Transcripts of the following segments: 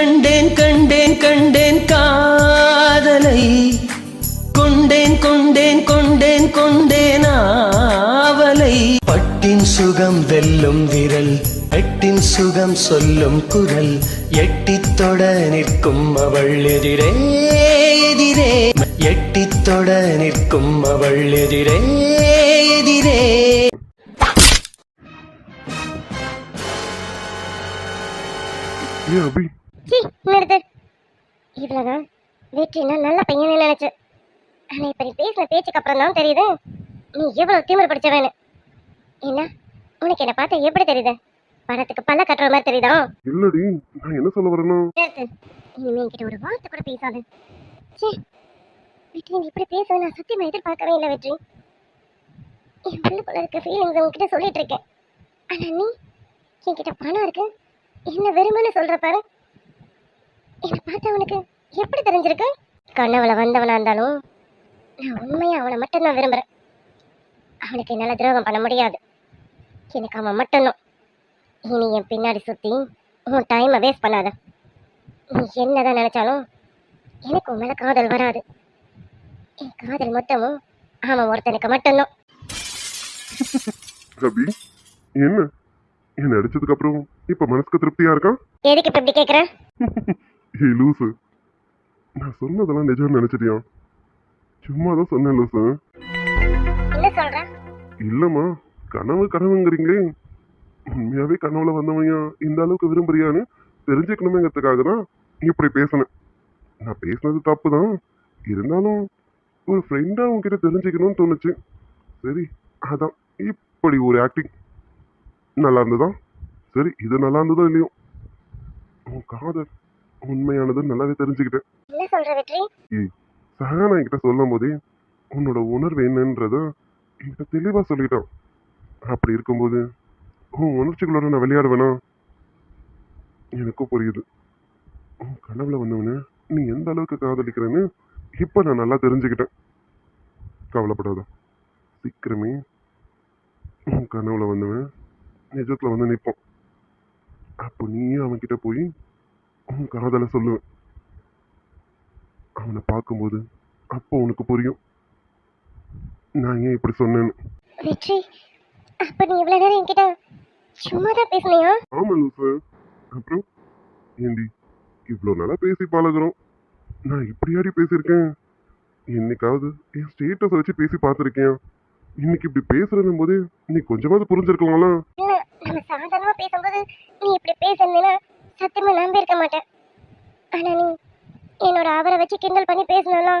கண்டேன் கண்டேன் கண்டேன் காதலை. கொண்டேன் கொண்டேன் கொண்டேன் கொண்டேன் ஆவலை. பட்டின் சுகம் வெல்லும் விரல் எட்டின் சுகம் சொல்லும் குரல் எட்டித் தொட நிற்கும் அவள் எதிரே எதிரே. எட்டித் தொட நிற்கும் அவள் எதிரே எதிரே. அபி சீ நிறுத்து. இவ்வளவுதான். வெற்றினா நல்ல பையன் நினைச்சேன் ஆனா இப்ப நீ பேசின பேச்சுக்கு அப்புறம் தான் தெரியுது. நீ எவ்வளவு திமிரு பிடிச்சவனு என்ன? உனக்கு என்ன பார்த்தா எப்படி தெரியுது? பணத்துக்கு பல்ல கட்டுற மாதிரி தெரியுதா? இல்லடி நான் என்ன சொல்ல வரேன்னா? இனிமே என்கிட்ட ஒரு வார்த்தை கூட பேசாது. சீ வெற்றி நீ இப்படி பேசுவ நான் சத்தியமா எதிர்பார்க்கவே இல்லை வெற்றி. என் உள்ளுக்குள்ள இருக்க ஃபீலிங்ஸ் உங்ககிட்ட சொல்லிட்டு இருக்கேன். ஆனா நீ? என்கிட்ட பணம் இருக்கு. என்ன வெறுமனு சொல்ற பாரு. என்னை பார்த்தா உனக்கு எப்படி தெரிஞ்சிருக்கு? கண்ணவள வந்தவனா இருந்தாலும் நான் உண்மையா அவனை மட்டும்தான் விரும்புறேன். அவனுக்கு என்னால துரோகம் பண்ண முடியாது. எனக்கு அவன் மட்டும்தான். இனி என் பின்னாடி சுத்தி உன் டைமை வேஸ்ட் பண்ணாத. நீ என்னதான் நினைச்சாலும் எனக்கு உன் மேல காதல் வராது. என் காதல் மொத்தமும் அவன் ஒருத்தனுக்கு மட்டும்தான். அபி என்ன? என்ன அடிச்சதுக்கு அப்புறம் இப்ப மனசுக்கு திருப்தியா இருக்கா? எதுக்கு இப்ப இப்படி கேக்குற? ஏய் லூசு நான் சொன்னதெல்லாம் நிஜம்னு நினைச்சிட்டியா? சும்மா தான் சொன்னேன் லூசு என்ன சொல்ற? இல்லம்மா கனவு கனவுங்கிறீங்களே. உண்மையாவே கனவுல வந்தவங்க இந்த அளவுக்கு விரும்புறியான்னு தெரிஞ்சுக்கணுமேங்கிறதுக்காக தான் இப்படி பேசினேன். நான் பேசினது தப்பு தான் இருந்தாலும் ஒரு ஃப்ரெண்டா உன்கிட்ட தெரிஞ்சுக்கணும்னு தோணுச்சு. சரி அதான். இப்படி ஒரு ஆக்டிங் நல்லா இருந்ததா? சரி இது நல்லா இருந்ததோ இல்லையோ? உன் காதல். உண்மையானது நல்லாவே தெரிஞ்சுக்கிட்டேன். என்ன சொல்ற வெற்றி? ஏய் சஹானா என்கிட்ட சொல்லும் போதே உன்னோட உணர்வு என்னன்றத என்கிட்ட தெளிவா சொல்லிட்டான். அப்படி இருக்கும்போது உன் உணர்ச்சிகளோட நான் விளையாடுவேனா? எனக்கும் புரியுது. உன் கனவுல வந்தவன நீ எந்த அளவுக்கு காதலிக்கிறேன்னு இப்ப நான் நல்லா தெரிஞ்சுக்கிட்டேன். கவலைப்படாத. சீக்கிரமே உன் கனவுல வந்தவன் நிஜத்துல வந்து நிற்பான் அப்போ நீயே அவன்கிட்ட போய் உன் காதலை சொல்லுவேன். அவனை பார்க்கும்போது அப்போ உனக்கு புரியும். நான் ஏன் இப்படி சொன்னேன்னு. வெற்றி அப்ப நீ இவ்வளவு நேரம் என்கிட்ட சும்மா தான் பேசுனியா? ஆமா லூசு. அப்புறம் ஏண்டி இவ்வளோ நாளா பேசி பழகுறோம். நான் இப்படியாடி பேசியிருக்கேன். என்னைக்காவது என் ஸ்டேட்டஸ் வச்சு பேசி பார்த்துருக்கேன். இன்னைக்கு இப்படி பேசுறதும் போது நீ கொஞ்சமாவது புரிஞ்சிருக்கலாம்ல? நம்ம சாதாரணமா பேசும்போது நீ இப்படி பேசுனீன்னா சத்தியமா நம்பி இருக்க மாட்டேன். ஆனா நீ என்னோட அவரை வச்சு கிண்டல் பண்ணி பேசணும்னா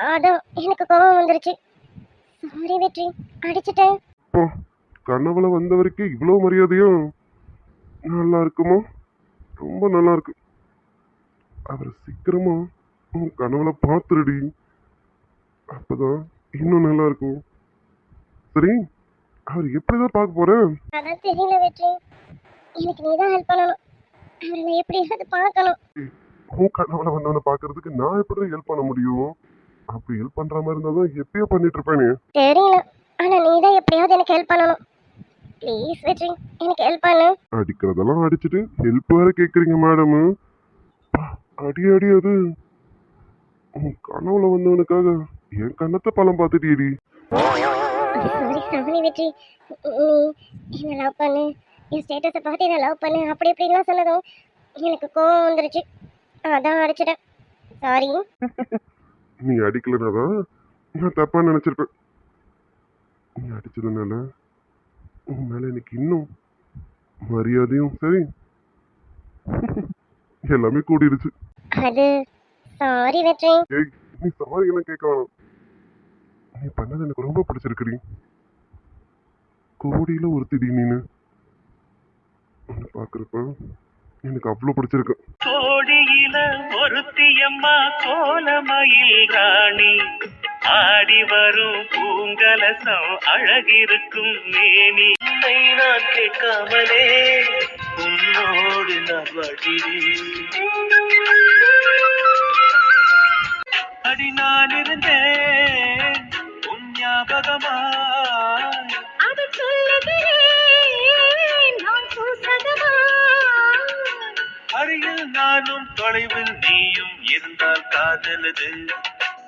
அதான் எனக்கு கோபம் வந்துருச்சு. சாரி வெற்றி அடிச்சிட்டேன். அப்பா கனவுல வந்தவருக்கு இவ்வளோ மரியாதையும் நல்லா இருக்குமா? ரொம்ப நல்லா இருக்கு. அவரை சீக்கிரமா உன் கனவுல பார்த்துருடி. அப்பதான் இன்னும் நல்லா இருக்கும். சரி அவர் எப்படிதான் பார்க்க போறேன்? அதான் தெரியல வெற்றி. எனக்கு நீ தான் ஹெல்ப் பண்ணணும். அவரை எப்படியாவது பார்க்கணும். உன் கனவுல வந்தவனை பார்க்கறதுக்கு நான் எப்படி ஹெல்ப் பண்ண முடியும்? அப்படி ஹெல்ப் பண்ற மாதிரி இருந்தாதான் எப்பயோ பண்ணிட்டு இருப்பேனே. தெரியல. ஆனா நீ தான் எப்படியாவது எனக்கு ஹெல்ப் பண்ணணும். ப்ளீஸ் வெற்றி எனக்கு ஹெல்ப் பண்ணு. அடிக்கிறதெல்லாம் அடிச்சுட்டு ஹெல்ப் வேற கேக்குறீங்க மேடம் அடி அடி அது. உன் கனவுல வந்தவனுக்காக என் கண்ணத்தை பழம் பார்த்துட்டியடி. சாரி சாரி வெற்றி. நீ என்ன லவ் பண்ணு? என் ஸ்டேட்டஸை பார்த்து என்ன லவ் பண்ணு அப்படி இப்படின்லாம் சொன்னதும் எனக்கு கோவம் வந்துருச்சு. அதான் அடிச்சிட்டேன். சாரி நீ அடிக்கலனாதான் நான் தப்பா நினைச்சிருப்பேன். நீ அடிச்சதுனால உன் மேல எனக்கு இன்னும் மரியாதையும் சரி எல்லாமே கூடிடுச்சு அது சாரி வெற்றி. ஏய் நீ சாரி எல்லாம் கேட்க வேணாம். நீ பண்ணது எனக்கு ரொம்ப பிடிச்சிருக்குடி கோடியில ஒருத்திடி நீனு. உன்னை பார்க்குறப்ப எனக்கு அவ்வளோ பிடிச்சிருக்கு. கோடியில ஒருத்தியம்மா கோலமயில் ராணி. ஆடி வரும் பூங்கலசம் அழகிருக்கும் மேனி. உன்னை நான் கேட்காமலே உன்னோடு நான் அடி நான் இருந்தேன் உன் ஞாபகமாய். அது சொல்லுகிறேன் தொலைவில் நீயும் இருந்தால் காதலது.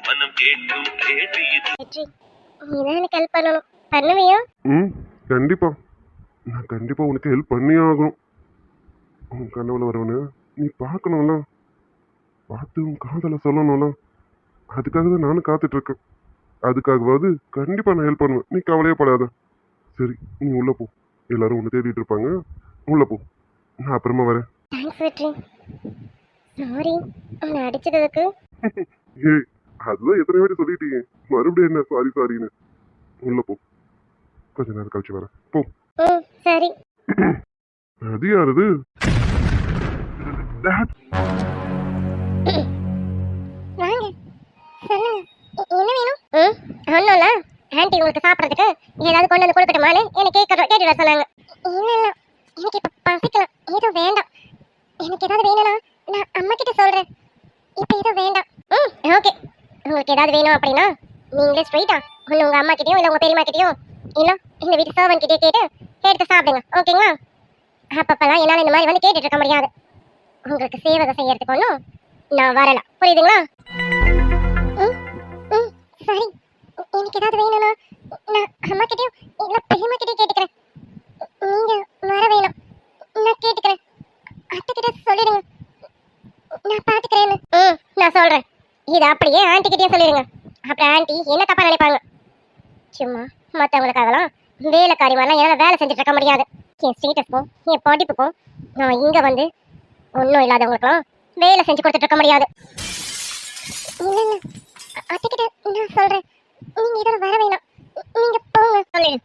மனம் கேட்கும் கேள்வி இது. வெற்றி. நீ தான் எனக்கு ஹெல்ப் பண்ணணும். பண்ணுவியா? ம் கண்டிப்பா. நான் கண்டிப்பா உனக்கு ஹெல்ப் பண்ணியே ஆகணும். உன் கனவுல வரவனு நீ பார்க்கணும்ல. பார்த்து உன் காதலை சொல்லணும்ல. அதுக்காக தான் நானும் காத்துட்டு இருக்கேன் அதுக்காகவாவது கண்டிப்பா நான் ஹெல்ப் பண்ணுவேன். நீ கவலையே படாத. சரி நீ உள்ள போ. எல்லாரும் உன்னை தேடிட்டு இருப்பாங்க. உள்ள போ. நான் அப்புறமா வரேன். தேங்க்ஸ் வெற்றி. சாரி உன்னை அடிச்சதுக்கு. ஏய் அதுதான் எத்தனை வாட்டி சொல்லிட்டீங்க. மறுபடியும் என்ன சாரி சாரின்னு. உள்ள போ. கொஞ்ச நேரம் கழிச்சு வரேன். போ. சரி. அது யாரது? வாங்க. சொல்லுங்க என்ன வேணும்? ம் ஒன்றும் இல்லை ஆன்ட்டி உங்களுக்கு சாப்பிட்றதுக்கு ஏதாவது கொண்டு வந்து கொடுக்கட்டுமான்னு என்னை கேட்க கேட்டுட்டு வர சொன்னாங்க. இல்லை இல்லை. எனக்கு இப்போ பசிக்கலாம் எதுவும் வேண்டாம். எனக்கு ஏதாவது வேணும்னா நான் அம்மா கிட்ட சொல்கிறேன் இப்போ இது வேண்டாம். ம் ஓகே. உங்களுக்கு ஏதாவது வேணும் அப்படின்னா நீங்களே ஸ்ட்ரைட்டா ஒன்று உங்கள் அம்மா கிட்டயோ இல்லை உங்கள் பெரியம்மா கிட்டேயோ இல்லை இந்த வீட்டு சர்வன் கிட்டே கேட்டு எடுத்து சாப்பிடுங்க. ஓகேங்களா? அப்பப்பெல்லாம் என்னால் இந்த மாதிரி வந்து கேட்டுட்டு இருக்க முடியாது. உங்களுக்கு சேவகை செய்யறதுக்கு ஒன்றும் நான் வரல. புரியுதுங்களா? ம், ம், சரி. எனக்கு ஏதாவது வேணும்னா நான் அம்மா கிட்டேயும் இல்லை பெரியம்மா கிட்டே கேட்டுக்கிறேன். நீங்கள் வர வேணும். நான் கேட்டுக்கிறேன். அத்தை கிட்ட சொல்லிடுங்க. நான் பாத்துக்கிறேன்னு. ம் நான் சொல்றேன். இது அப்படியே ஆன்ட்டி கிட்டயும் சொல்லிடுங்க. அப்புறம் ஆண்டி என்ன தப்பா நினைப்பாங்க? சும்மா மற்றவங்களுக்காகலாம் வேலைக்காரி மாதிரிலாம் என்னால் வேலை செஞ்சுட்டு இருக்க முடியாது. என் ஸ்டேட்டஸ்க்கும் என் படிப்புக்கும் நான் இங்கே வந்து ஒன்றும் இல்லாதவங்களுக்குலாம் வேலை செஞ்சு கொடுத்துட்டு இருக்க முடியாது. இல்லைங்க அத்தைக்கிட்ட நான் சொல்கிறேன் நீங்கள் இதோட வர வேணாம். நீங்கள் போங்க. சொல்லிடு.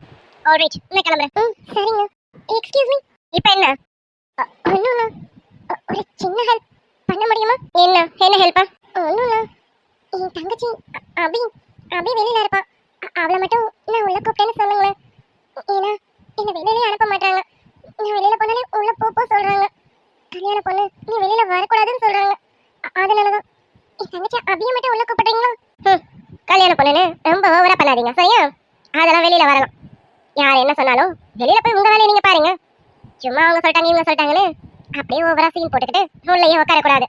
ஆல்ரைட் நான் கிளம்புறேன். ம் சரிங்க. எக்ஸ்கியூஸ் மீ இப்போ என்ன? ஒன்றும் ஒரு சின்ன ஹெல்ப் பண்ண முடியுமா? என்ன என்ன ஹெல்ப்பா ஒன்றும் என் தங்கச்சி அ- அபி அபி வெளியில இருப்பா. அ- அவளை மட்டும் நான் உள்ள கூப்பிட்டேன்னு சொல்லுங்களேன். ஏன்னா என்னை வெளியிலே அனுப்ப மாட்டாங்க நான் வெளியில போனாலே உள்ள போ போ சொல்றாங்க. கல்யாண பொண்ணு நீ வெளியில வரக்கூடாதுன்னு சொல்றாங்க. அ- அதனாலதான். என் தங்கச்சி அபியை மட்டும் உள்ள கூப்பிட்றீங்களா? ம் கல்யாண பொண்ணுன்னு ரொம்ப ஓவரா பண்ணாதீங்க சரியா? அதெல்லாம் வெளியில வரலாம். யார் என்ன சொன்னாலும் வெளியில போய் உங்க வேலையை நீங்க பாருங்க. சும்மா அவங்க சொல்லிட்டாங்க இவங்க சொல்லிட்டாங்கன்னு அப்படியே ஓவரா சீன் போட்டுக்கிட்டு உள்ளேயே உட்காரக்கூடாது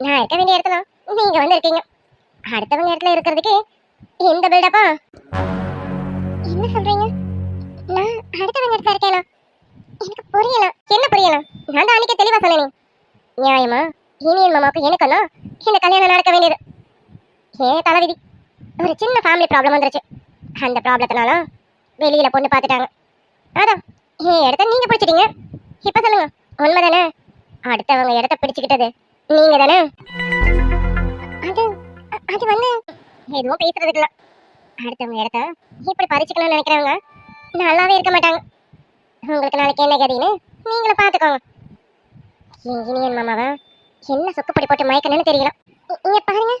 நான் இருக்க வேண்டிய இடத்துல நீங்க வந்து இருக்கீங்க அடுத்தவங்க இடத்துல இருக்கிறதுக்கு இந்த பில்டப்பா என்ன சொல்றீங்க? நான் அடுத்தவங்க இடத்துல இருக்கேனா? எனக்கு புரியல. என்ன புரியல? நான் தான் அன்னைக்கு தெளிவா சொன்னேனே. நியாயமா? இனியன் மாமாவுக்கு எனக்குன்னா இந்த கல்யாணம் நடக்க வேண்டியது. ஏன் தலைவிதி ஒரு சின்ன ஃபேமிலி ப்ராப்ளம் வந்துருச்சு. அந்த ப்ராப்ளத்தினால வெளியில பொண்ணு பார்த்துட்டாங்க. அதான். ஏ இடத்த நீங்க பிடிச்சிட்டீங்க இப்ப சொல்லுங்க உண்மைதானே? அடுத்தவங்க இடத்த பிடிச்சுக்கிட்டது. நீங்க தானே அது அது வந்து எதுவும் பேசுறதுக்குல அடுத்தவங்க இடத்த இப்படி பறிச்சுக்கணும்னு நினைக்கிறவங்க நல்லாவே இருக்க மாட்டாங்க. உங்களுக்கு நாளைக்கு என்ன கதின்னு நீங்களும் பார்த்துக்கோங்க என் மாமாவா? மாமாவை என்ன சொக்குப்படி போட்டு மயக்கணும்னு தெரியல. இங்க பாருங்க.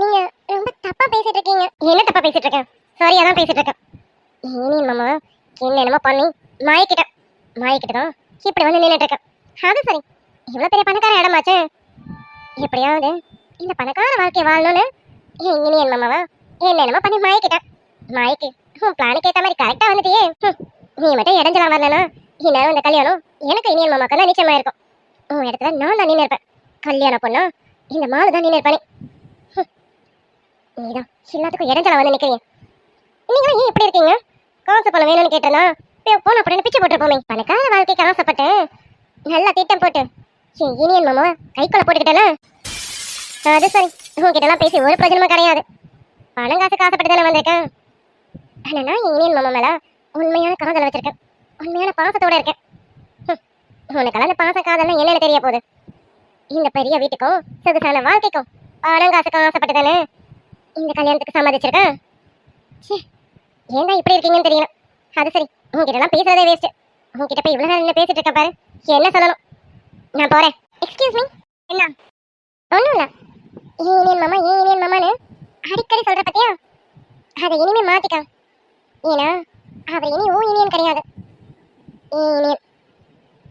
நீங்க ரொம்ப தப்பா பேசிட்டு இருக்கீங்க. என்ன தப்பா பேசிட்டு இருக்கேன்? சாரியா தான் பேசிட்டு இருக்கேன். என் இனியன் மாமா என்ன என்னமோ பண்ணி மயக்கிட்டேன். மயக்கிட்டு தான் இப்படி வந்து நின்னுட்டு இருக்கேன் அது சரி. இவ்வளோ பெரிய பணக்கார இடமாச்சு. எப்படியாவது இந்த பணக்கார வாழ்க்கையை வாழணும்னு என் இனியன் மாமாவை என்ன என்னமோ பண்ணி மயக்கிட்டேன் மாய்க்கு உன் பிளானுக்கு ஏற்ற மாதிரி கரெக்டாக வந்துட்டியே. நீ மட்டும் இடைஞ்சலாம் வரலனா இந்நேரம் இந்த கல்யாணம் எனக்கு இனியன் மாமாக்கு தான் நிச்சயமா இருக்கும் உன் இடத்துல நான் தான் நின்று இருப்பேன் கல்யாணம் பொண்ணா இந்த மாலு தான் நின்று இருப்பானே நீதான் எல்லாத்துக்கும் இடைஞ்சல வந்து நிற்கிறீங்க நீங்களும் ஏன் இப்படி இருக்கீங்க? காசு பணம் வேணும்னு கேட்டனா போன அப்படின்னு பிச்சை போட்டுருப்போமே? பணக்கார வாழ்க்கைக்கு ஆசைப்பட்டு நல்லா திட்டம் போட்டு. இனியன் மாமா கைக்குள்ள போட்டுக்கிட்டேனா? அது சரி. உங்ககிட்டலாம் பேசி ஒரு பிரச்சனமும் கிடையாது. பணம் காசுக்கு ஆசைப்பட்டு தானே வந்திருக்கேன். ஆனா நான் இனியன் மாமா மேல உண்மையான காதல் வச்சிருக்கேன். உண்மையான பாசத்தோட இருக்கேன். ஹம். உனக்கெல்லாம் அந்த பாச காதல்லாம் என்னன்னு தெரிய போகுது. இந்த பெரிய வீட்டுக்கும் சொகுசான வாழ்க்கைக்கும் பணம் காசுக்கும் ஆசைப்பட்டு தானே இந்த கல்யாணத்துக்கு சம்மதிச்சிருக்கேன். ச்சே, ஏன் தான் இப்படி இருக்கீங்கன்னு தெரியல. அது சரி. உங்ககிட்டலாம் பேசுறதே வேஸ்ட் உங்ககிட்ட போய் இவ்வளவு நேரம் பேசிட்டு இருக்க பாரு. என்ன சொல்லணும்? நான் போறேன். எக்ஸ்கியூஸ் மீ என்ன? ஒன்றும் இல்லை. ஏன் மாமா ஏன் மாமான்னு அடிக்கடி சொல்ற பத்தியா? அதை இனிமே மாத்திக்க ஏன்னா அவர் இனி ஓ இனியன் கிடையாது. ஏ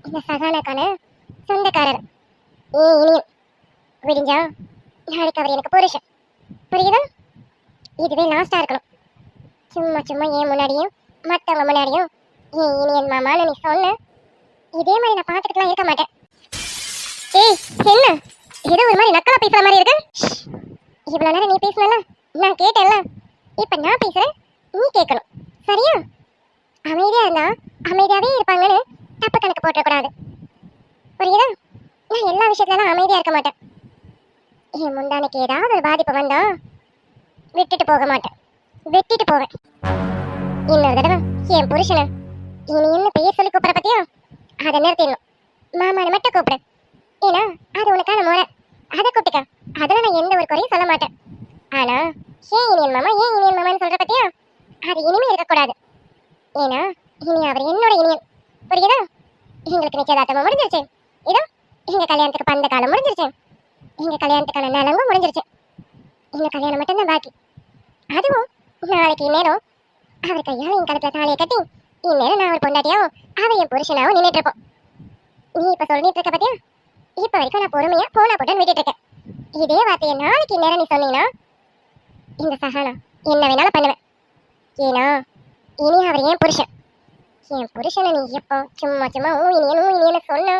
இந்த சகானாக்கான சொந்தக்காரர். ஏ இனியன்? விடிஞ்சா நாளைக்கு அவர் எனக்கு புருஷன். புரியுதா? இதுவே லாஸ்டா இருக்கணும். சும்மா சும்மா ஏன் முன்னாடியும் மற்றவங்க முன்னாடியும் ம் என் மாமான்னு நீ சொன்ன இதே மாதிரி நான் பார்த்துட்டுலாம் இருக்க மாட்டேன். ஏய் என்ன? ஏதோ ஒரு மாதிரி நக்கலா பேசுற மாதிரி இருக்கு? இவ்வளோ நேரம் நீ பேசல நான் கேட்டேன்ல. இப்போ நான் பேசுகிறேன் புருஷனை இனி என்ன பெயர் சொல்லி கூப்பிட பத்தியா? அதை நிறுத்திடணும். மாமானை மட்டும் கூப்பிடு. ஏன்னா அது உனக்கான முறை அதை கூப்பிட்டுக்க. அதில் நான் எந்த ஒரு குறையும் சொல்ல மாட்டேன். ஆனா ஏன் இனியன் மாமா ஏன் இனியன் மாமான்னு சொல்ற பத்தியா? அது இனிமே இருக்கக்கூடாது. ஏன்னா இனி அவர் என்னோட இனியன். புரியுதா? எங்களுக்கு நிச்சயதார்த்தமும் முடிஞ்சிருச்சு. இதோ எங்க கல்யாணத்துக்கு பந்த காலம் முடிஞ்சிருச்சு. எங்க கல்யாணத்துக்கான நலங்கும் முடிஞ்சிருச்சு. இன்னும் கல்யாணம் மட்டும்தான் பாக்கி. அதுவும் நாளைக்கு நேரம் அவர் கையால என் கழுத்துல தாலியை கட்டி இந்நேரம் நான் ஒரு பொண்டாட்டியாவும் அவன் என் புருஷனாவும் நின்றுட்டு இருப்போம் நீ இப்ப சொல்லிட்டு இருக்க பத்தியா? இப்ப வரைக்கும் நான் பொறுமையா போனா போட்டு விட்டுட்டு இருக்கேன். இதே வார்த்தையை நாளைக்கு இந்நேரம் நீ சொன்னீங்கன்னா இந்த சகானா என்ன வேணாலும் பண்ணுவேன். ஏன்னா இனி அவர் ஏன் புருஷன். என் புருஷனை நீ எப்போ சும்மா சும்மா ஊ இனியன் ஊ இனியன்னு சொன்னா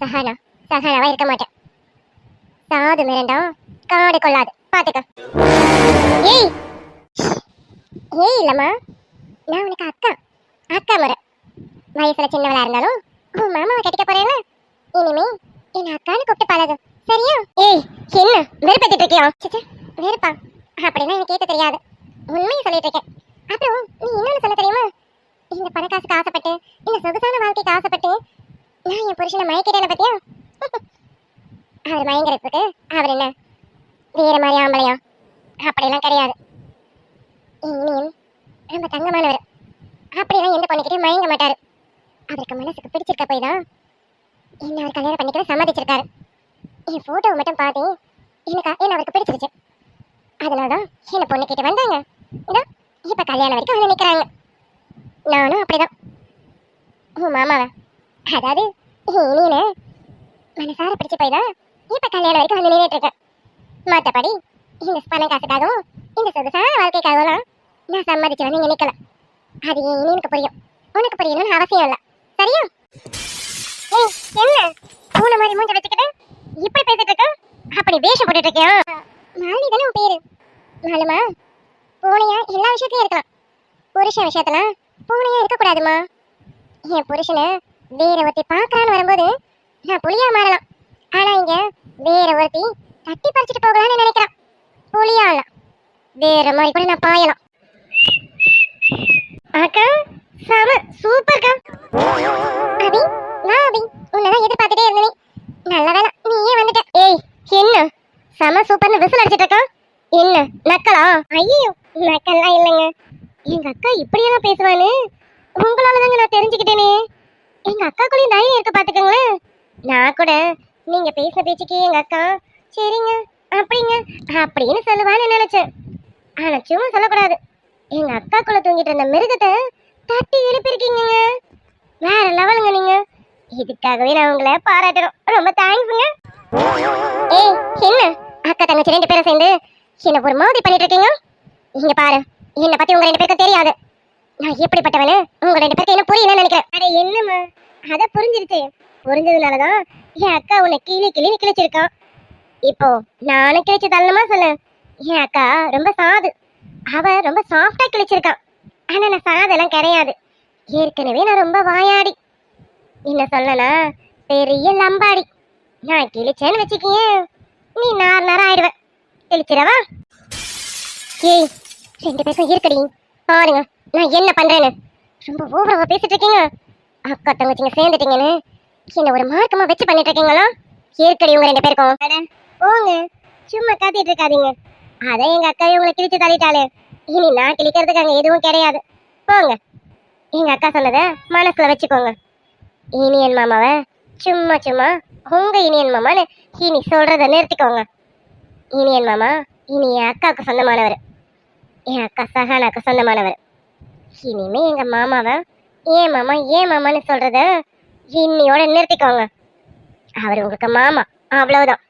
சஹானா சஹானாவா இருக்க மாட்டேன். சாது மிரண்டா காடு கொள்ளாது. பாத்துக்க. ஏய் ஏய் இல்லம்மா நான் உனக்கு அக்கா. அக்கா முறை. வயசுல சின்னவளா இருந்தாலும் உன் மாமாவை கட்டிக்க போறேன்ல இனிமே என் அக்கான்னு கூப்பிட்டு பழகு. சரியா? ஏய் என்ன? வெறுப்பேத்திட்டு இருக்கியா? வெறுப்பா. அப்படின்னா எனக்கு கேட்க தெரியாது. உண்மையை சொல்லிட்டு இருக்கேன். அப்புறம் நீ இன்னொன்னு சொல்ல தெரியுமா? இந்த பணக்காசுக்கு ஆசைப்பட்டு இந்த சொகுசான வாழ்க்கைக்கு ஆசைப்பட்டு நான் என் புருஷனை மயக்கிட்டேன பத்தியா அவர் மயங்கிறதுக்கு அவர் என்ன? வேற மாதிரி ஆம்பளையா? அப்படியெல்லாம் கிடையாது. இனியும் ரொம்ப தங்கமானவர். அப்படிலாம் எந்த பொண்ணுக்கிட்டே மயங்க மாட்டாரு. அவருக்கு மனசுக்கு பிடிச்சிருக்க போய் தான் என்ன அவர் கல்யாணம் பண்ணிக்கிற சம்மதிச்சிருக்காரு. என் ஃபோட்டோவை மட்டும் பார்த்து எனக்கு என்ன அவருக்கு பிடிச்சிருச்சு. அதனால தான் என்ன பொண்ணு கிட்ட வந்தாங்க. இதோ இப்போ கல்யாணம் வரைக்கும் வந்து நிற்கிறாங்க நானும் அப்படிதான். உன் மாமாவா? அதாவது இனியன மனசார பிடிச்சு போய் தான் இப்போ கல்யாணம் வரைக்கும் வந்து நின்றுட்டு இருக்கேன் மற்றபடி இந்த பணம் காசுக்காகவும் இந்த சொகுசான வாழ்க்கைக்காகவும் நான் சம்மதிச்சு வந்து அது ஏன் இனியனுக்கு புரியும். உனக்கு புரியணும்னு அவசியம் இல்லை. சரியா? ஏய் என்ன? பூனை மாதிரி மூஞ்ச வச்சுக்கிட்டு இப்படி பேசிட்டு இருக்க? அப்படி வேஷம் போட்டுட்டு இருக்கியா? மாலினி தானே உன் பேரு? மாலுமா பூனையா எல்லா விஷயத்துலயும் இருக்கலாம். புருஷன் விஷயத்துல பூனையா இருக்கக்கூடாதுமா. என் புருஷனை வேற ஒருத்தி பார்க்கறான்னு வரும்போது நான் புலியா மாறலாம். ஆனா இங்க வேற ஒருத்தி தட்டி பறிச்சுட்டு போகலாம்னு நினைக்கிறான். புலியாலாம். வேற மாதிரி கூட நான் பாயலாம். அக்கா செம சூப்பர்க்கா அபி நான் அபி. உன்னதான் எதிர்பார்த்துட்டே இருந்தேன். நல்ல வேலை நீயே வந்துட்ட. ஏய் என்ன? செம சூப்பர்னு விசில் அடிச்சிட்டு இருக்கா. என்ன நக்கலா? ஐயோ நக்கல்லாம் இல்லைங்க. எங்க அக்கா இப்படியெல்லாம் பேசுவான்னு? உங்களால தாங்க நான் தெரிஞ்சுக்கிட்டேனே. எங்க அக்காக்குள்ளேயும் தைரியம் இருக்க பாத்துக்கோங்களேன் நான் கூட நீங்க பேசின பேச்சுக்கு எங்க அக்கா சரிங்க அப்படிங்க அப்படின்னு சொல்லுவான்னு நினைச்சேன். ஆனா சும்மா சொல்லக்கூடாது. எங்க அக்காக்குள்ள தூங்கிட்டு இருந்த மிருகத்தை தட்டி எழுப்பியிருக்கீங்க வேற லெவலுங்க நீங்க. இதுக்காகவே நான் உங்களை பாராட்டுறோம் ரொம்ப தேங்க்ஸுங்க ஏய் என்ன? அக்கா தங்கச்சி ரெண்டு பேரும் சேர்ந்து என்ன ஒரு மாதிரி பண்ணிட்டு இருக்கீங்க இங்க பாரு என்னை பத்தி உங்க ரெண்டு பேருக்கும் தெரியாது. நான் எப்படிப்பட்டவனு உங்க ரெண்டு பேருக்கு என்ன புரியலன்னு நினைக்கிறேன். அட என்னம்மா? அத புரிஞ்சிருச்சு. புரிஞ்சதுனாலதான் என் அக்கா உன்னை கிளி கிளின்னு கிழிச்சிருக்கான் இப்போ நானும் கிழிச்சு தள்ளணுமா சொல்லு? என் அக்கா ரொம்ப சாது. அவ ரொம்ப சாஃப்டா கிழிச்சிருக்கான். ஆனா நான் சாதெல்லாம் கிடையாது. ஏற்கனவே நான் ரொம்ப வாயாடி. என்ன சொல்லனா பெரிய லம்பாடி. நான் கிழிச்சேன்னு வச்சுக்கியே நீ நார் நார் ஆயிடுவ. கிழிச்சிடவா? ஏய் ரெண்டு பேரும் இருக்கடி. பாருங்க நான் என்ன பண்றேன்னு. ரொம்ப ஓவரவா பேசிட்டு இருக்கீங்க அக்கா தங்கச்சிங்க சேர்ந்துட்டீங்கன்னு. என்ன ஒரு மார்க்கமா வச்சு பண்ணிட்டு இருக்கீங்களா ஏற்கடி உங்க ரெண்டு பேருக்கும். போங்க. சும்மா காத்திட்டு இருக்காதீங்க. அதான் எங்க அக்கா உங்களை கிழிச்சு தள்ளிட்டாளே. இனி நான் கிழிக்கிறதுக்கு அங்க எதுவும் கிடையாது. போங்க. எங்க அக்கா சொன்னதை மனசுல வச்சுக்கோங்க. இனியன் மாமாவை சும்மா சும்மா உங்க இனியன் மாமான்னு இனி சொல்றத நிறுத்திக்கோங்க. இனியன் மாமா இனி என் அக்காவுக்கு சொந்தமானவர். என் அக்கா சஹானாக்கு சொந்தமானவர். இனிமே எங்க மாமாவை ஏன் மாமா ஏன் மாமான்னு சொல்றத இன்னியோட நிறுத்திக்கோங்க. அவர் உங்களுக்கு மாமா. அவ்வளவுதான்.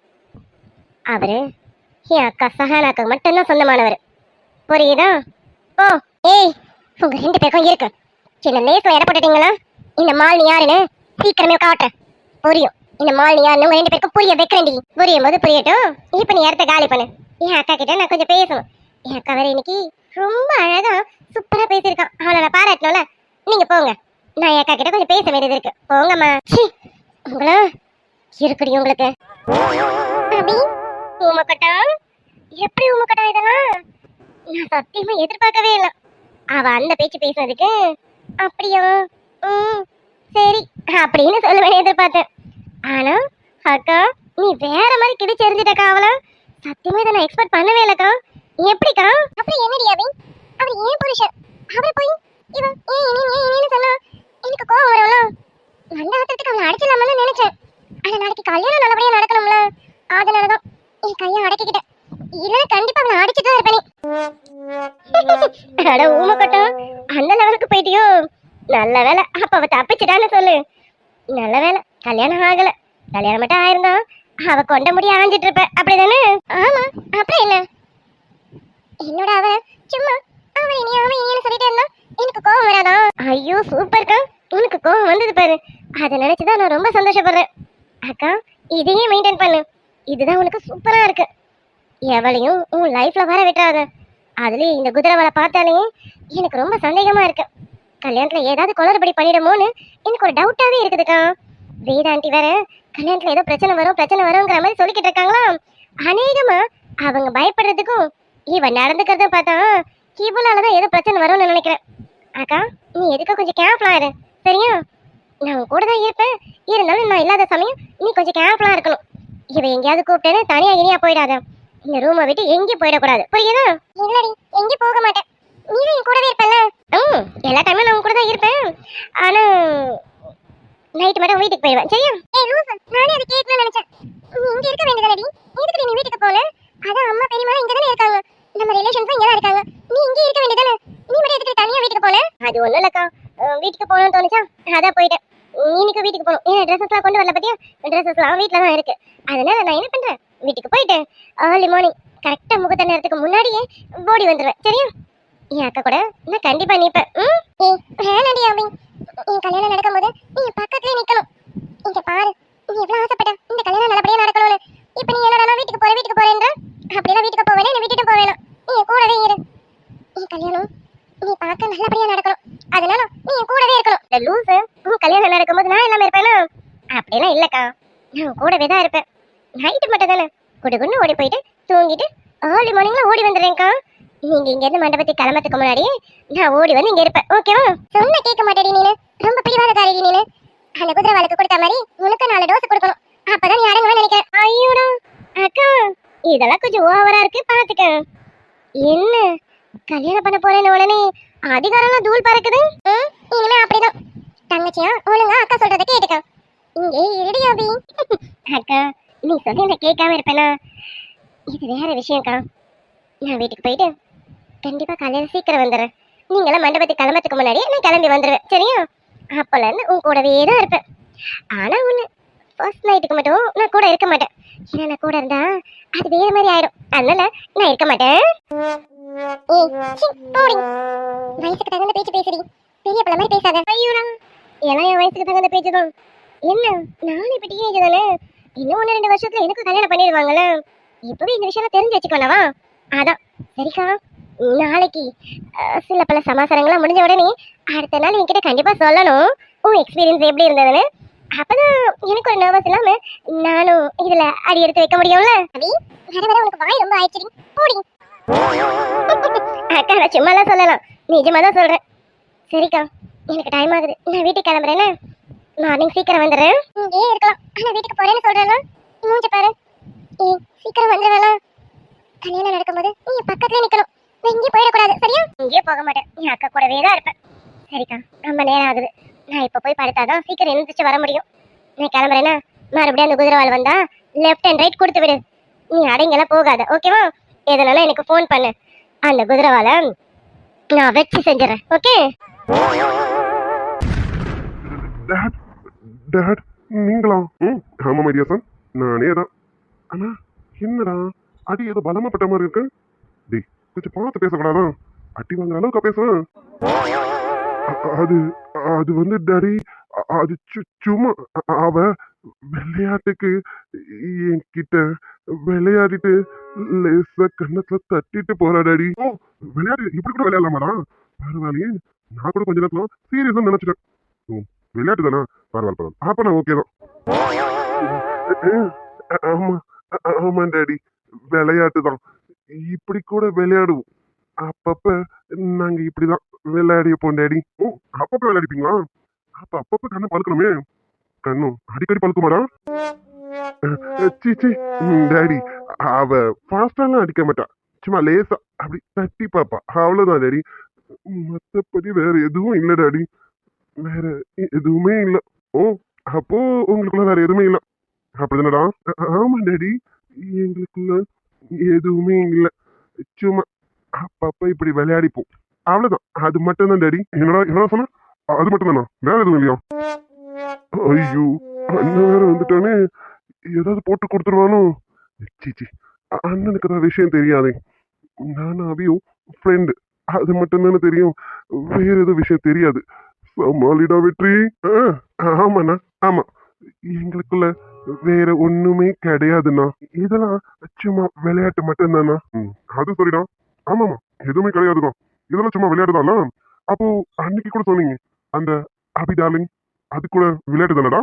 அவரு என் அக்கா சஹானாக்கு மட்டும்தான் சொந்தமானவர். புரியுதா? ஓ ஏய் உங்க ரெண்டு பேருக்கும் இருக்கு. சின்ன லேசம் இட போட்டுட்டீங்களா? இந்த மாலினி யாருன்னு சீக்கிரமே காட்டுறேன். புரியும். இந்த மால் நீ உங்க ரெண்டு பேருக்கும் புரிய வைக்கிறேன்டி. புரியும் போது புரியட்டும். இப்ப நீ இடத்த காலி பண்ணு. என் அக்கா கிட்ட நான் கொஞ்சம் பேசணும். என் அக்கா வேற இன்னைக்கு ரொம்ப அழகா சூப்பரா பேசியிருக்கான். அவளை நான் பாராட்டணும்ல. நீங்க போங்க. நான் என் அக்கா கிட்ட கொஞ்சம் பேச வேண்டியது இருக்கு. போங்கம்மா. ச்சீ, உங்களா? இருக்குடி உங்களுக்கு. ஊமக்கட்டம் உமக்கட்டா எப்படி உமக்கட்டா இதெல்லாம்? நான் சத்தியமா எதிர்பார்க்கவே இல்லை. அவ அந்த பேச்சு பேசுனதுக்கு அப்படியா? ம் சரி அப்படின்னு சொல்லுவேன் எதிர்பார்த்தேன் ஆனா அக்கா நீ வேற மாதிரி கிடிச்சு எரிஞ்சிட்டக்கா அவள. சத்தியமா இதை நான் எக்ஸ்பெக்ட் பண்ணவே இல்லக்கா. எப்படிக்கா? அப்புறம் என்னடி அவன் அவர் ஏன் புருஷன்? அவர் போய் இவன் ஏன் இனி ஏன் இனின்னு சொன்னா? எனக்கு கோவம் வரும்ல. நல்ல ஆத்திரத்துக்கு அவளை அடிச்சிடலாம்னு நினைச்சேன். ஆனா நாளைக்கு கல்யாணம் நல்லபடியா நடக்கணும்ல. அதனாலதான் என் கையை அடக்கிக்கிட்டேன் இல்லைன்னா கண்டிப்பா அவளை அடிச்சுட்டு தான் இருப்பேனே. அட ஊமக்கட்டம் அந்த லெவலுக்கு போயிட்டியோ. நல்ல வேலை அப்ப அவ தப்பிச்சிட்டான்னு சொல்லு. நல்ல வேலை கல்யாணம் ஆகல. கல்யாணம் மட்டும் ஆயிருந்தா அவ கொண்ட முடி ஆஞ்சிட்டு இருப்ப. அப்படிதானே? ஆமா அப்புறம் என்ன? என்னோட அவ சும்மா அவன் இனி அவன் இனின்னு சொல்லிட்டே இருந்தா எனக்கு கோவம் வராதா? ஐயோ சூப்பர்க்கா உனக்கு கோவம் வந்தது பாரு. அதை நினைச்சுதான் நான் ரொம்ப சந்தோஷப்படுறேன். அக்கா இதையே மெயின்டைன் பண்ணு. இதுதான் உனக்கு சூப்பரா இருக்கு. எவளையும் உன் லைஃப்ல வர விட்டுறாத. அதுலயும் இந்த குதிரவலை பார்த்தாலே எனக்கு ரொம்ப சந்தேகமா இருக்கு. கல்யாணத்துல ஏதாவது குளறுபடி பண்ணிடுமோன்னு எனக்கு ஒரு டவுட்டாவே இருக்குதுக்கா. வேதாண்டி வேற கல்யாணத்துல ஏதோ பிரச்சனை வரும் பிரச்சனை வருங்கிற மாதிரி சொல்லிக்கிட்டு இருக்காங்களா? அநேகமா அவங்க பயப்படுறதுக்கும் இவன் நடந்துக்கிறதும் பார்த்தா இவனாலதான் ஏதோ பிரச்சனை வரும்னு நினைக்கிறேன். அக்கா நீ எதுக்கு கொஞ்சம் கேர்ஃபுல்லா இரு. சரியா? நான் உன் கூட தான் இருப்பேன். இருந்தாலும் நான் இல்லாத சமயம் நீ கொஞ்சம் கேர்ஃபுல்லா இருக்கணும். இவ எங்கேயாவது கூப்பிட்டேன்னு தனியா இனியா போயிடாத. இந்த ரூமை விட்டு எங்கேயும் போயிடக்கூடாது. புரியுதா? இல்லடி எங்கேயும் போக மாட்டேன். நீ என் கூடவே இருப்பல ம் எல்லா டைமும் நான் கூட தான் இருப்பேன். ஆனா நைட் மட்டும் வீட்டுக்கு போயிடுவேன். சரியா? ஏய் லூசு நானே அதை கேட்கணும்னு நினைச்சேன். நீ இங்க இருக்க வேண்டியதானடி? எதுக்கு நீ வீட்டுக்கு போல அதான் அம்மா பெரியம்மா இங்க தானே இருக்காங்க. நம்ம ரிலேஷன்ஸ் இங்க தான் இருக்காங்க. நீ இங்கே இருக்க வேண்டியதானே? நீ மட்டும் எதுக்கு தனியா வீட்டுக்கு போல? அது ஒண்ணும் இல்லக்கா. வீட்டுக்கு போகணும்னு தோணுச்சா? அதான் போயிட்டேன். இன்னைக்கு வீட்டுக்கு போகணும். ஏன் ட்ரெஸ்ஸஸ்லாம் கொண்டு வரல பத்தியா? ட்ரெஸ்ஸஸ்லாம் வீட்டில் தான் இருக்கு. அதனால நான் என்ன பண்ணுறேன் வீட்டுக்கு போயிட்டு ஏர்லி மார்னிங் கரெக்டாக முகத்த நேரத்துக்கு முன்னாடியே ஓடி வந்துடுவேன் சரியா? என் அக்கா கூட நான் கண்டிப்பாக நிற்பேன் ம்? ஏய் வேணாடி அபி என் கல்யாணம் நடக்கும்போது நீ பக்கத்துலேயே நிற்கணும் இங்கே பாரு. நீ எவ்வளோ ஆசைப்பட்ட? இந்த கல்யாணம் நல்லபடியாக நடக்கணும்னு. இப்போ நீ என்னடா வீட்டுக்கு போகிற வீட்டுக்கு போகிறேன்ற அப்படிலாம் வீட்டுக்கு போவேன்? என்ன விட்டுட்டு போவேணும் நீ கூடவே இரு. என் கல்யாணம் நீ பார்க்க நல்லபடியா நடக்கணும். அதனால நீ என் கூடவே இருக்கணும். இந்த லூசு உன் கல்யாணம் நடக்கும்போது நான் எல்லாமே இருப்பேனா? அப்படிலாம் இல்லக்கா. நான் கூடவே தான் இருப்பேன். நைட்டு மட்டும் தானே. குடுகுன்னு ஓடி போயிட்டு தூங்கிட்டு ஏர்லி மார்னிங்ல ஓடி வந்துடுறேன்க்கா. நீங்க இங்க இருந்து மண்டபத்துக்கு கிளம்பத்துக்கு முன்னாடி நான் ஓடி வந்து இங்க இருப்பேன். ஓகேவா சொன்ன கேட்க மாட்டேடி நீனு. ரொம்ப பிடிவாதக்காரி நீனு. அந்த குதிரை வாழ்க்கை கொடுத்த மாதிரி உனக்கு நாலு டோஸ் கொடுக்கணும். அப்பதான் நீ அடங்குவேன்னு நினைக்கிறேன். ஐயோடா. அக்கா இதெல்லாம் கொஞ்சம் ஓவரா இருக்கு. பாத்துக்க என்ன? கல்யாணம் பண்ண போறேன்னு உடனே அதிகாரம்லாம் தூள் பறக்குது? இனிமே அப்படிதான். தங்கச்சியா ஒழுங்கா அக்கா சொல்றத கேட்டுக்க. இங்கே இருடி அபி அக்கா நீ சொல்லி கேட்காம இருப்பேனா? இது வேற விஷயம்க்கா நான் வீட்டுக்கு போயிட்டு கண்டிப்பா காலையில சீக்கிரம் வந்துடுறேன். நீங்களாம் மண்டபத்துக்கு கிளம்பத்துக்கு முன்னாடியே நான் கிளம்பி வந்துடுவேன் சரியா? அப்போல இருந்து உன் கூடவே தான் இருப்பேன். ஆனா ஒண்ணு ஃபர்ஸ்ட் நைட்டுக்கு மட்டும் நான் கூட இருக்க மாட்டேன். ஏன்னா நான் கூட இருந்தா அது வேற மாதிரி ஆயிடும். அதனால நான் இருக்க மாட்டேன். ஏய், சீ, போடி. வயசுக்கு தகுந்த பேச்சு பேசுடி. பெரிய பிள்ளை மாதிரி பேசாத. ஐயோடா எல்லாம் என் வயசுக்கு தகுந்த பேச்சு தான் என்ன? நானும் இப்ப டீனேஜ் தானே? இன்னும் ஒன்று ரெண்டு வருஷத்துல எனக்கு கல்யாணம் பண்ணிடுவாங்கல்ல? இப்பவே இந்த விஷயம் தெரிஞ்சு வச்சுக்கோனவா? அதான். சரிக்கா. நாளைக்கு சில பல சமாசாரங்கள்லாம் முடிஞ்ச உடனே அடுத்த நாள் என்கிட்ட கண்டிப்பா சொல்லணும். உன் எக்ஸ்பீரியன்ஸ் எப்படி இருந்ததுன்னு. அப்பதான் எனக்கு ஒரு நர்வஸ் இல்லாம நானும் இதுல அடி எடுத்து வைக்க முடியும்ல? அபி வர வர உனக்கு வாய் ரொம்ப ஆயிடுச்சு போடி. அக்கா நான் சும்மாலாம் சொல்லலாம். நிஜமாக தான் சொல்கிறேன் சரிக்கா எனக்கு டைம் ஆகுது. நான் வீட்டுக்கு கிளம்புறேன்னு மார்னிங் சீக்கிரம் வந்துடுறேன். இங்கேயே இருக்கலாம். ஆனால் வீட்டுக்கு போறேன்னு சொல்றேன்னா மூஞ்ச பாரு. ஏ சீக்கிரம் வந்துடுவேலாம் கல்யாணம் நடக்கும்போது நீ பக்கத்துலேயே நிற்கணும் நான் எங்கேயும் போயிடக்கூடாது சரியா? இங்கேயே போக மாட்டேன். என் அக்கா கூடவே தான் இருப்பேன். சரிக்கா ரொம்ப நேரம் ஆகுது. நான் இப்போ போய் படுத்தாதான் சீக்கிரம் எழுந்திரிச்சு வர முடியும். நான் கிளம்புறேன்னா மறுபடியும் அந்த குதிரவாள் வந்தா லெஃப்ட் அண்ட் ரைட் கொடுத்து விடு. நீ அடைங்கெல்லாம் போகாத ஓகேவா எதனால எனக்கு ஃபோன் பண்ணு. அந்த குதிரவால நான் வச்சு செஞ்சுறேன். ஓகே டேட் டேட் நீங்களா? ம் ஆமா மைடியா நானே தான் அண்ணா என்னடா? அடி ஏதோ பலமாப்பட்ட மாதிரி இருக்கு. டேய் கொஞ்சம் பார்த்து பேசக்கூடாதா? அடி வாங்குற அளவுக்கு பேசுறேன் அது அது வந்து டாடி அது சு- சும்மா அவ விளையாட்டுக்கு என்கிட்ட விளையாடிட்டு லேசா கண்ணத்துல தட்டிட்டு போறா டாடி ஓ. விளையாட்டு இப்படி கூட விளையாடலாமாடா? பரவாயில்லையே நான் கூட கொஞ்ச நேரத்துல சீரியஸா நினைச்சிட்டேன். ஓ விளையாட்டு தானா? பரவாயில்ல பரவாயில்ல. அப்ப நான் ஓகே தான். ஆமா ஆமா டாடி விளையாட்டு தான். இப்படி கூட விளையாடுவோம். அப்பப்ப நாங்க இப்படிதான் விளையாடிப்போம் டாடி ஓ அப்பப்ப விளையாடிப்பீங்களா? அப்ப அப்பப்ப கண்ணை பழுக்கணுமே கண்ணும் அடிக்கடி பழுக்குமாடா சீச்சி டேடி அவ ஃபாஸ்டாலாம் அடிக்க மாட்டா. சும்மா லேசா அப்படி தட்டி பாப்பா. அவ்வளவுதான் டேடி. மத்தபடி வேற எதுவும் இல்ல டாடி. வேற எதுவுமே இல்ல. ஓ அப்போ உங்களுக்குள்ள வேற எதுவுமே இல்ல. அப்படிதானடா? ஆமா டேடி. எங்களுக்குள்ள எதுவுமே இல்ல. சும்மா அப்பப்ப இப்படி விளையாடிப்போம். அவ்வளவுதான். அது மட்டும் தான் என்னடா என்னடா சொன்ன? அது மட்டும்தானா? வேற எதுவும் இல்லையா? ஐயோ அண்ணன் வேற வந்துட்டானே. ஏதாவது போட்டு கொடுத்துருவானோ? சீச்சி அண்ணனுக்கு தான் விஷயம் தெரியாதே. நானும் அவியும் ஃப்ரெண்டு அது மட்டும் தானே தெரியும். வேற எதுவும் விஷயம் தெரியாது. சமாளிடா வெற்றி. ஆ, ஆமாண்ணா ஆமா. எங்களுக்குள்ள வேற ஒண்ணுமே கிடையாதுண்ணா. இதெல்லாம் சும்மா விளையாட்டு மட்டும்தானா அது சரிடா. ஆமாமா எதுவுமே கிடையாதுதான் இதெல்லாம் சும்மா விளையாடுதான்ல அப்போ அன்னைக்கு கூட சொன்னீங்க. அந்த அபி டார்லிங் அது கூட விளையாட்டு தானடா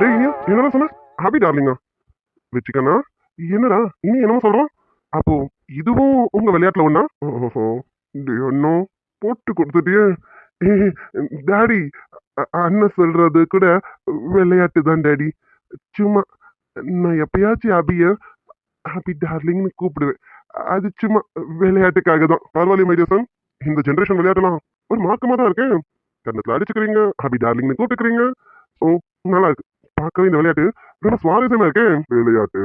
டேய் என்னடா சொன்ன? ஹாப்பி டார்லிங்கா வச்சுக்கண்ணா என்னடா? இனி என்னமோ சொல்கிறோம் அப்போ இதுவும் உங்கள் விளையாட்டில் ஒன்றா ஓஹோ டேய் போட்டு கொடுத்துட்டியே. டேடி டாடி அண்ணன் சொல்கிறது கூட விளையாட்டு தான் டாடி சும்மா நான் எப்பயாச்சும் அபிய ஹாப்பி டார்லிங்னு கூப்பிடுவேன். அது சும்மா விளையாட்டுக்காக தான் பரவாயில்ல மைடியசன் இந்த ஜென்ரேஷன் விளையாட்டுலாம் ஒரு மார்க்கமா தான் இருக்கேன் கண்ணத்துல அடிச்சுக்கிறீங்க அபி டார்லிங்னு கூப்பிட்டுக்கிறீங்க. ஓ நல்லா இருக்கு. பார்க்கவே இந்த விளையாட்டு ரொம்ப சுவாரஸ்யமா இருக்கேன் விளையாட்டு.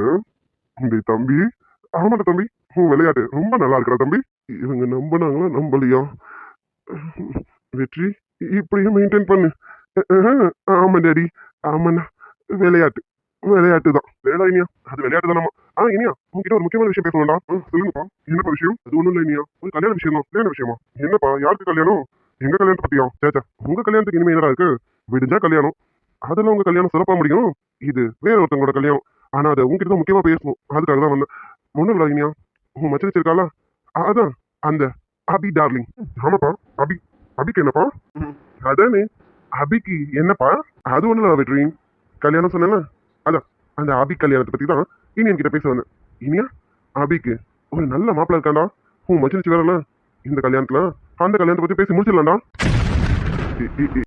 இந்த தம்பி ஆமாடா தம்பி. உன் விளையாட்டு ரொம்ப நல்லா இருக்குடா தம்பி. இவங்க நம்பினாங்களா? நம்பலையா? வெற்றி இப்படியே மெயின்டைன் பண்ணு. அஹ், ஆமா ஆமாண்ணா. விளையாட்டு. விளையாட்டு தான். வேடா இனியா? அது விளையாட்டு தானம்மா. ஆ இனியா உங்ககிட்ட ஒரு முக்கியமான விஷயம் பேசணும்டா. சொல்லுங்கப்பா. என்னப்பா விஷயம்? அது ஒன்றும் இல்லை இனியா. ஒரு கல்யாண விஷயம் தான். கல்யாண விஷயமா? என்னப்பா? யாருக்கு கல்யாணம்? எங்க கல்யாணத்தை பத்தியா? சேச்சா உங்க கல்யாணத்துக்கு இனிமே இருக்கு? விடுஞ்சா கல்யாணம். அதுல உங்க கல்யாணம் சிறப்பா முடியும். இது வேற ஒருத்தவங்களோட கல்யாணம். ஆனா அதை உங்ககிட்ட தான் முக்கியமா பேசணும். அதுக்காக தான் வந்தேன். ஒண்ணும் இல்லை உன் மச்சனிச்சு இருக்காளா அதான். அந்த அபி டார்லிங். ஆமாப்பா. அபி. அபிக்கு என்னப்பா? ம், அதானே. அபிக்கு என்னப்பா? அது ஒண்ணு இல்லை வெற்றி. கல்யாணம் சொன்னேன்ல? அதான். அந்த அபி கல்யாணத்தை பத்தி தான் இனி என்கிட்ட பேச வந்தேன். இனியா அபிக்கு ஒரு நல்ல மாப்பிள்ள இருக்காண்டா உன் மச்சனிச்சு வரல இந்த கல்யாணத்துல? அந்த கல்யாணத்தை பத்தி பேசி முடிச்சிடலாம்டா.